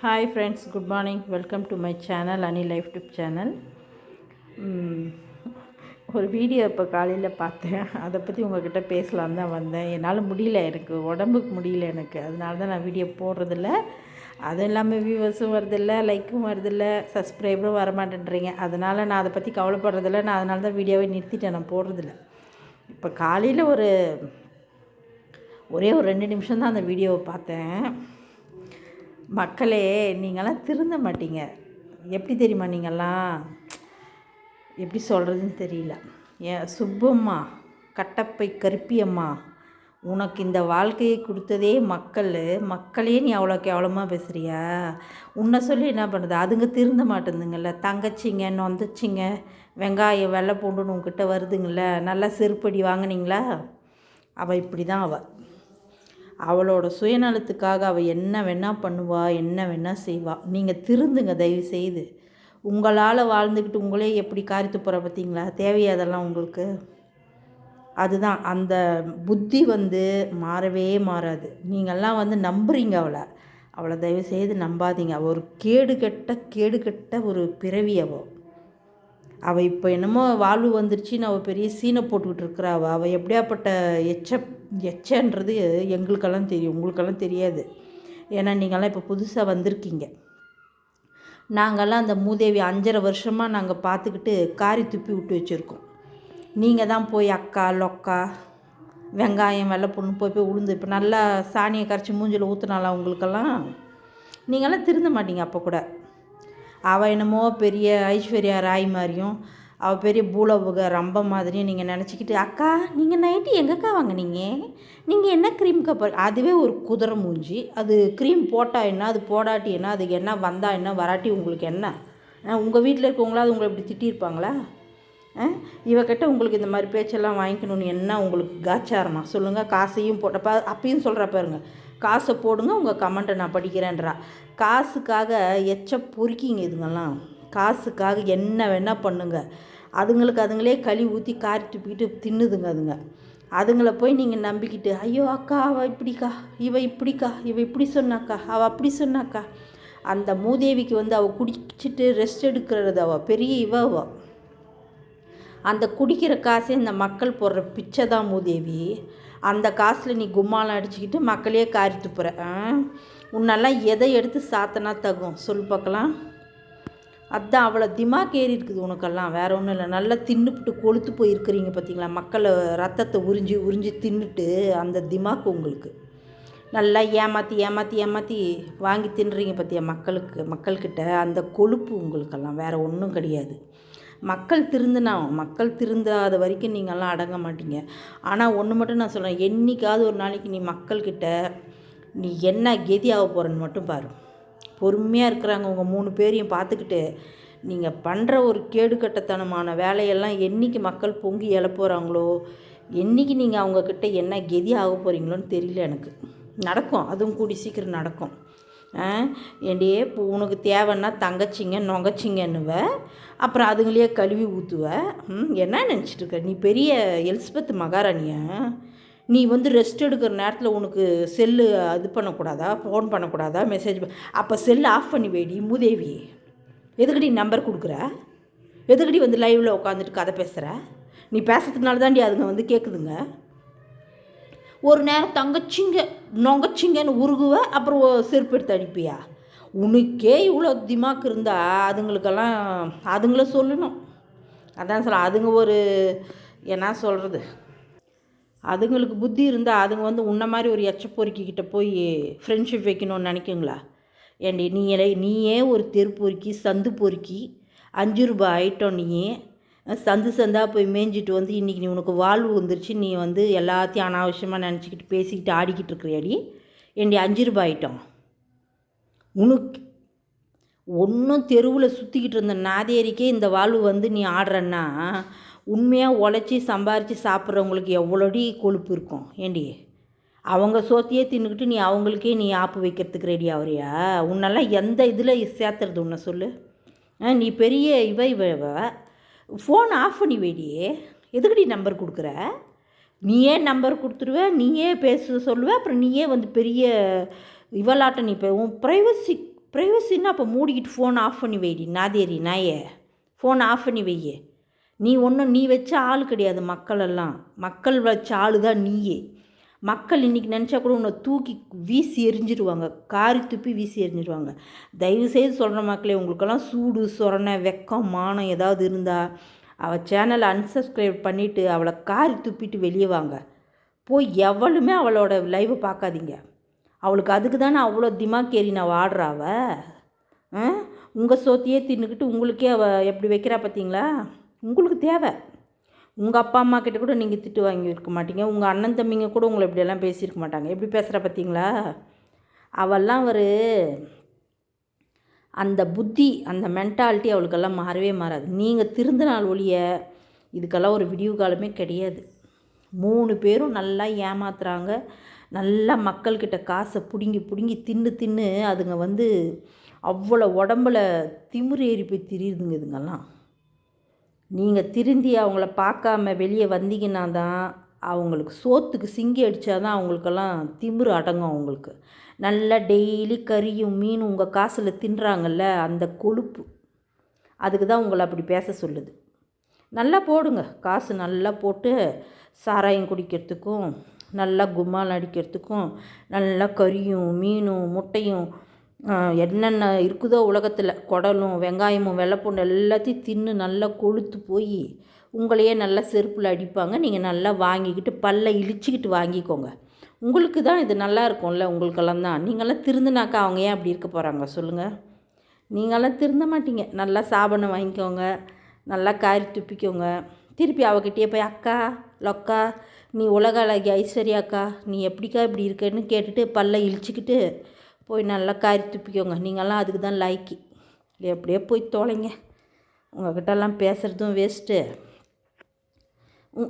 Hi friends good morning welcome to my channel any life tip channel ஒரு video இப்போ காலையில் பார்த்தேன். அதை பற்றி உங்கள்கிட்ட பேசலாம் தான் வந்தேன். என்னால் முடியல எனக்கு உடம்புக்கு முடியல எனக்கு. அதனால தான் நான் வீடியோ போடுறதில்ல. அதுவும் இல்லாமல் வியூவர்ஸும் வரதில்ல லைக்கும் வரதில்ல சப்ஸ்கிரைபரும் வர மாட்டேன்றீங்க அதனால் நான் அதை பற்றி கவலைப்படுறதில்ல. நான் அதனால தான் வீடியோவை நிறுத்திட்டேன். நான் போடுறதில்ல. இப்போ காலையில் ஒரு ஒரே ஒரு ரெண்டு நிமிஷம் தான் அந்த வீடியோவை பார்த்தேன். மக்களே நீங்களாம் திருந்த மாட்டீங்க. எப்படி தெரியுமா நீங்கள்லாம்? எப்படி சொல்கிறதுன்னு தெரியல. ஏன் சுப்பம்மா கட்டப்பை கருப்பியம்மா உனக்கு இந்த வாழ்க்கையை கொடுத்ததே மக்கள். மக்களே நீ அவ்வளோ கேவலமாக பேசுகிறியா உன்னை சொல்லி என்ன பண்ணுறது அதுங்க திருந்த மாட்டேங்குதுங்கள்ல தங்கச்சிங்க நொந்தச்சிங்க வெங்காயம் வெள்ளை பூண்டுன்னு உங்ககிட்ட வருதுங்கள நல்லா செருப்படி வாங்குனீங்களா? அவள் இப்படி தான் அவள் அவளோட சுயநலத்துக்காக அவள் என்ன வேணால் பண்ணுவா என்ன வேணால் செய்வா. நீங்கள் திருந்துங்க தயவு செய்து உங்களால் வாழ்ந்துக்கிட்டு உங்களே எப்படி காரித்து போகிற பார்த்தீங்களா தேவையாதெல்லாம் உங்களுக்கு. அதுதான் அந்த புத்தி வந்து மாறவே மாறாது. நீங்கள்லாம் வந்து நம்புறீங்க அவளை. அவளை தயவு செய்து நம்பாதீங்க. அவள் ஒரு கேடு கெட்ட கேடு கெட்ட ஒரு பிறவி அவள் அவள் இப்போ என்னமோ வாழ்வு வந்துருச்சுன்னு அவள் பெரிய சீனை போட்டுக்கிட்டு இருக்கிறா. அவள் அவள் எப்படியாப்பட்ட எச்ச எச்சன்றது எங்களுக்கெல்லாம் தெரியும். உங்களுக்கெல்லாம் தெரியாது. ஏன்னா நீங்கள்லாம் இப்போ புதுசாக வந்திருக்கீங்க. நாங்கள்லாம் அந்த மூதேவி அஞ்சரை வருஷமாக நாங்கள் பார்த்துக்கிட்டு காரி துப்பி விட்டு வச்சுருக்கோம். நீங்கள் தான் போய் அக்கா லொக்கா வெங்காயம் வெள்ளை பொண்ணு போய் போய் உளுந்து இப்போ நல்லா சாணியை கரைச்சி மூஞ்சில் ஊற்றுனாலாம் உங்களுக்கெல்லாம்? நீங்கள்லாம் திருந்த மாட்டீங்க அப்போ கூட. அவள் என்னமோ பெரிய ஐஸ்வர்யா ராய் மாதிரியும் அவள் பெரிய பூலபுக ரம்ப மாதிரியும் நீங்கள் நினச்சிக்கிட்டு அக்கா நீங்கள் நைட்டு எங்கக்கா வாங்கினீங்க? நீங்கள் என்ன க்ரீம் ப அதுவே ஒரு குதிரை மூஞ்சி. அது க்ரீம் போட்டால் என்ன? அது போடாட்டி என்ன? அதுக்கு என்ன? வந்தால் என்ன? வராட்டி உங்களுக்கு என்ன? உங்கள் வீட்டில் இருக்கவங்களா அது உங்களை இப்படி திட்டியிருப்பாங்களா? இவக்கிட்ட உங்களுக்கு இந்த மாதிரி பேச்செல்லாம் வாங்கிக்கணும்னு என்ன உங்களுக்கு காச்சாரமா சொல்லுங்கள் காசையும் போட்டப்ப அப்பயும் சொல்கிற பாருங்கள் காசை போடுங்க உங்கள் கமெண்ட்டை நான் படிக்கிறேன்றா. காசுக்காக எச்ச பொறுக்கிங்க இதுங்கெல்லாம். காசுக்காக என்ன வேணால் பண்ணுங்க. அதுங்களுக்கு அதுங்களே களி ஊற்றி காரி துப்பிக்கிட்டு தின்னுதுங்க அதுங்க. அதுங்கள போய் நீங்கள் நம்பிக்கிட்டு ஐயோ அக்கா அவள் இப்படிக்கா இவ இப்படிக்கா இவ இப்படி சொன்னாக்கா அவள் அப்படி சொன்னாக்கா. அந்த மூதேவிக்கு வந்து அவள் குடிச்சிட்டு ரெஸ்ட் எடுக்கிறது அவள் பெரிய இவ அவள் அந்த குடிக்கிற காசே இந்த மக்கள் போடுற பிச்சை தான் மூதேவி. அந்த காசில் நீ கும்மாலம் அடிச்சுக்கிட்டு மக்களையே காரி துப்புற உன்னெல்லாம் எதை எடுத்து சாத்தனா தகும்? சொல் பார்க்கலாம். அதான் அவ்வளோ திமாக் ஏறி இருக்குது உனக்கெல்லாம். வேற ஒன்றும் இல்லை. நல்லா தின்னுபிட்டு கொளுத்து போயிருக்கிறீங்க பார்த்தீங்களா? மக்களை ரத்தத்தை உறிஞ்சி உறிஞ்சி தின்னுட்டு அந்த திமாக்கு உங்களுக்கு. நல்லா ஏமாற்றி ஏமாற்றி ஏமாற்றி வாங்கி தின்னுறீங்க பார்த்தியா மக்களுக்கு? மக்கள்கிட்ட அந்த கொழுப்பு உங்களுக்கெல்லாம். வேறு ஒன்றும் கிடையாது. மக்கள் திருந்தினா மக்கள் திருந்தாத வரைக்கும் நீங்கள்லாம் அடங்க மாட்டீங்க. ஆனால் ஒன்று மட்டும் நான் சொல்கிறேன் என்றைக்காவது ஒரு நாளைக்கு நீ மக்கள்கிட்ட நீ என்ன கெதி ஆக போகிறன்னு மட்டும் பாரு. பொறுமையாக இருக்கிறாங்க உங்கள் மூணு பேரையும் பார்த்துக்கிட்டு நீங்கள் பண்ணுற ஒரு கேடுகட்டத்தனமான வேலையெல்லாம் என்றைக்கு மக்கள் பொங்கி எழப்போகிறாங்களோ என்றைக்கு நீங்கள் அவங்கக்கிட்ட என்ன கெதி ஆக போகிறீங்களோன்னு தெரியல எனக்கு. நடக்கும். அதுவும் கூடி சீக்கிரம் நடக்கும். ஏண்டியே இப்போ உனக்கு தேவைன்னா தங்கச்சிங்க நொங்கச்சிங்கன்னுவ. அப்புறம் அதுங்களையே கழுவி ஊற்றுவ என்ன நினச்சிட்டு இருக்க? நீ பெரிய எலிசபெத் மகாராணியா? நீ வந்து ரெஸ்ட் எடுக்கிற நேரத்தில் உனக்கு செல்லு இது பண்ணக்கூடாதா? ஃபோன் பண்ணக்கூடாதா? மெசேஜ் அப்போ செல்லு ஆஃப் பண்ணி வேடி மூதேவி. எதுக்கடி நம்பர் கொடுக்குற? எதுக்கடி வந்து லைவில் உட்காந்துட்டு கதை பேசுகிற நீ பேசுறதுனால தாண்டி அதுங்க வந்து கேட்குதுங்க ஒரு நேரம் தங்கச்சிங்க நொங்கச்சிங்கன்னு உருகுவ அப்புறம் செருப்பு எடுத்து அடிப்பியா உனக்கே இவ்வளோ திமாக்கு இருந்தால் அதுங்களுக்கெல்லாம் அதுங்கள சொல்லணும். அதான் சொல்ல அதுங்க ஒரு என்ன சொல்கிறது அதுங்களுக்கு புத்தி இருந்தால் அதுங்க வந்து உன்ன மாதிரி ஒரு எச்சப்பொறுக்கிக்கிட்ட போய் ஃப்ரெண்ட்ஷிப் வைக்கணும்னு நினைக்குங்களா? ஏண்டி நீ நீயே ஒரு தெரு பொறுக்கி சந்து பொறுக்கி அஞ்சு ரூபாய் ஐட்டம் நீயே சந்து சந்தாக போய் மேய்ஞ்சிட்டு வந்து இன்றைக்கி நீ உனக்கு வாழ்வு வந்துருச்சு நீ வந்து எல்லாத்தையும் அனாவசியமாக நினச்சிக்கிட்டு பேசிக்கிட்டு ஆடிக்கிட்டு இருக்கிறியாடி? என்னுடைய அஞ்சு ரூபாய் உனக்கு ஒன்றும் தெருவில் சுற்றிக்கிட்டு இருந்த நாதேரிக்கே இந்த வாழ்வு வந்து நீ ஆடுறன்னா உண்மையாக உழைச்சி சம்பாரித்து சாப்பிட்றவங்களுக்கு எவ்வளோடி கொழுப்பு இருக்கும்? ஏண்டி அவங்க சோத்தையே தின்னுக்கிட்டு நீ அவங்களுக்கே நீ ஆப்பு வைக்கிறதுக்கு ரெடி அவரையா? உன்னெல்லாம் எந்த இதில் சேர்த்துறது உன்னை சொல்லு. நீ பெரிய இவ இவ. ஃபோன் ஆஃப் பண்ணி வேடியே. எதுக்கடி நம்பர் கொடுக்குற? நீயே நம்பர் கொடுத்துருவ நீயே பேச சொல்லுவ அப்புறம் நீயே வந்து பெரிய இவளாட்ட நீ இப்போ உன் ப்ரைவசி ப்ரைவசின்னா அப்போ மூடிக்கிட்டு ஃபோன் ஆஃப் பண்ணி வைடி. நாதேரி நாயே. ஃபோன் ஆஃப் பண்ணி வையே. நீ ஒன்றும் நீ வச்ச ஆள் கிடையாது மக்கள் எல்லாம் மக்கள் வச்ச ஆள் தான் நீயே. மக்கள் இன்றைக்கி நினச்சா கூட உன்னை தூக்கி வீசி எரிஞ்சிருவாங்க. காரி துப்பி வீசி எரிஞ்சிருவாங்க. தயவுசெய்து சொல்கிற மக்களே உங்களுக்கெல்லாம் சூடு சொரணை வெக்கம் மானம் ஏதாவது இருந்தால் அவள் சேனலை அன்சப்ஸ்கிரைப் பண்ணிவிட்டு அவளை காரி துப்பிட்டு வெளியே வாங்க. போய் எவளுமே அவளோட லைவை பார்க்காதீங்க. அவளுக்கு அதுக்கு தானே அவ்வளோ திமாக்கேறி நான் வாடுறா உங்கள் சோத்தையே தின்னுக்கிட்டு உங்களுக்கே அவள் எப்படி வைக்கிறா பார்த்தீங்களா உங்களுக்கு தேவை. உங்கள் அப்பா அம்மா கிட்ட கூட நீங்கள் திட்டு வாங்கியிருக்க மாட்டீங்க. உங்கள் அண்ணன் தம்பிங்க கூட உங்களை இப்படியெல்லாம் பேசியிருக்க மாட்டாங்க. எப்படி பேசுகிற பார்த்தீங்களா அவெல்லாம் ஒரு அந்த புத்தி அந்த மென்டாலிட்டி அவளுக்கெல்லாம் மாறவே மாறாது. நீங்கள் திருந்தினால் ஒழிய இதுக்கெல்லாம் ஒரு விடிவு காலமே கிடையாது. மூணு பேரும் நல்லா ஏமாத்துறாங்க. நல்லா மக்கள்கிட்ட காசை பிடுங்கி பிடுங்கி தின்னு தின்னு அதுங்க வந்து அவ்வளோ உடம்புல திமிரு ஏறி போய் திரியுதுங்க இதுங்கெல்லாம். நீங்கள் திருந்தி அவங்கள பார்க்காம வெளியே வந்தீங்கன்னா தான் அவங்களுக்கு சோத்துக்கு சிங்கி அடித்தா தான் அவங்களுக்கெல்லாம் திமிரு அடங்கும் அவங்களுக்கு. நல்லா டெய்லி கறியும் மீனும் உங்கள் காசில் தின்றாங்கல்ல அந்த கொழுப்பு. அதுக்கு தான் உங்களை அப்படி பேச சொல்லுது. நல்லா போடுங்க. காசு நல்லா போட்டு சாராயம் குடிக்கிறதுக்கும் நல்லா கும்மால் அடிக்கிறதுக்கும் நல்லா கறியும் மீனும் முட்டையும் என்னென்ன இருக்குதோ உலகத்தில் குடலும் வெங்காயமும் வெள்ளைப்பூண்டு எல்லாத்தையும் தின்னு நல்லா கொழுத்து போய் உங்களையே நல்லா செருப்பில் அடிப்பாங்க. நீங்கள் நல்லா வாங்கிக்கிட்டு பல்ல இழிச்சிக்கிட்டு வாங்கிக்கோங்க. உங்களுக்கு தான் இது நல்லா இருக்கும்ல உங்களுக்கெல்லாம் தான். நீங்களாம் திருந்தினாக்கா அவங்க ஏன் அப்படி இருக்க போகிறாங்க சொல்லுங்கள் நீங்களாம் திருந்த மாட்டீங்க. நல்லா சாபனை வாங்கிக்கோங்க. நல்லா காரி துப்பிக்கோங்க. திருப்பி அவகிட்டே போய் அக்கா லொக்கா நீ உலக அழகி ஐஸ்வர்யாக்கா நீ எப்படிக்கா இப்படி இருக்கேன்னு கேட்டுட்டு பல்ல இழிச்சிக்கிட்டு போய் நல்லா காரி துப்பிக்கோங்க. நீங்கள்லாம் அதுக்கு தான் லைக்கு எப்படியோ போய் தொலைங்க. உங்கள்கிட்டலாம் பேசுகிறதும் வேஸ்ட்டு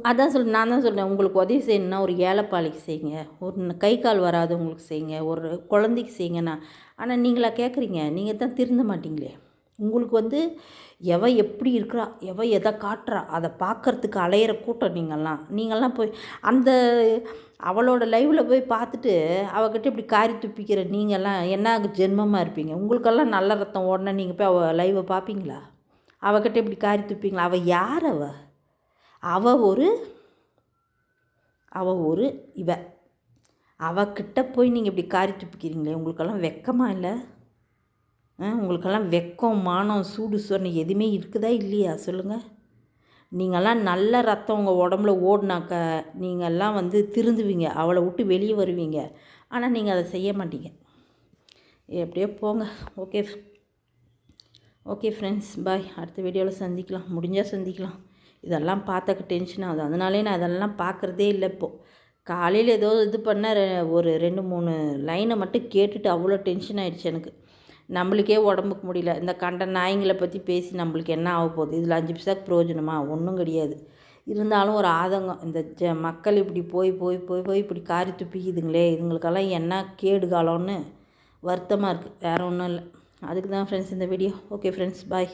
அதான் சொல் நான் தான் சொல்கிறேன் உங்களுக்கு உதவி செய்யணுன்னா ஒரு ஏழைப்பாளைக்கு செய்யுங்க. ஒரு கை கால் வராதவங்களுக்கு செய்யுங்க. ஒரு குழந்தைக்கு செய்யுங்கண்ணா ஆனால் நீங்களா கேட்குறீங்க நீங்கள் தான் திருந்த மாட்டிங்களே. உங்களுக்கு வந்து எவ எப்படி இருக்கிறா எவ எதை காட்டுறா அதை பார்க்குறதுக்கு அலையிற கூட்டம் நீங்கள்லாம். நீங்கள்லாம் போய் அந்த அவளோட லைவில் போய் பார்த்துட்டு அவகிட்ட இப்படி காரி துப்பிக்கிற நீங்கள்லாம் என்ன ஜென்மமாக இருப்பீங்க? உங்களுக்கெல்லாம் நல்ல ரத்தம் ஓடனா நீங்கள் போய் அவள் லைவை பார்ப்பீங்களா? அவகிட்ட இப்படி காரி துப்பிங்களா? அவள் யார் அவ? அவள் ஒரு அவள் ஒரு இவ. அவகிட்ட போய் நீங்கள் இப்படி காரி துப்பிக்கிறீங்களே உங்களுக்கெல்லாம் வெக்கமாக இல்லை? உங்களுக்கெல்லாம் வெக்கம் மானம் சூடு சொன்ன எதுவுமே இருக்குதா இல்லையா? சொல்லுங்கள் நீங்கள்லாம் நல்ல ரத்தம் உங்கள் உடம்புல ஓடினாக்க நீங்கள்லாம் வந்து திருந்துவீங்க. அவளை விட்டு வெளியே வருவீங்க. ஆனால் நீங்கள் அதை செய்ய மாட்டீங்க. எப்படியோ போங்க. Okay okay friends bye. அடுத்த வீடியோவில் சந்திக்கலாம். முடிஞ்சால் சந்திக்கலாம். இதெல்லாம் பார்த்தாக்க டென்ஷன் ஆகுது. அதனாலே நான் இதெல்லாம் பார்க்குறதே இல்லை இப்போது காலையில் ஏதோ இது பண்ண ஒரு ரெண்டு மூணு லைனை மட்டும் கேட்டுட்டு அவ்வளோ டென்ஷன் ஆகிடுச்சு எனக்கு. நம்மளுக்கே உடம்புக்கு முடியல. இந்த கண்ட நாய்ங்களை பற்றி பேசி நம்மளுக்கு என்ன ஆக போகுது? இதில் அஞ்சு பைசாக்கு பிரயோஜனமா? ஒன்றும் கிடையாது. இருந்தாலும் ஒரு ஆதங்கம். இந்த ஜ மக்கள் இப்படி போய் போய் போய் போய் இப்படி காரி துப்பிக்குதுங்களே. இதுங்களுக்கெல்லாம் என்ன கேடு காலம்னு வருத்தமாக இருக்குது வேறு ஒன்றும் இல்லை. அதுக்கு தான் ஃப்ரெண்ட்ஸ் இந்த வீடியோ ஓகே ஃப்ரெண்ட்ஸ் பாய்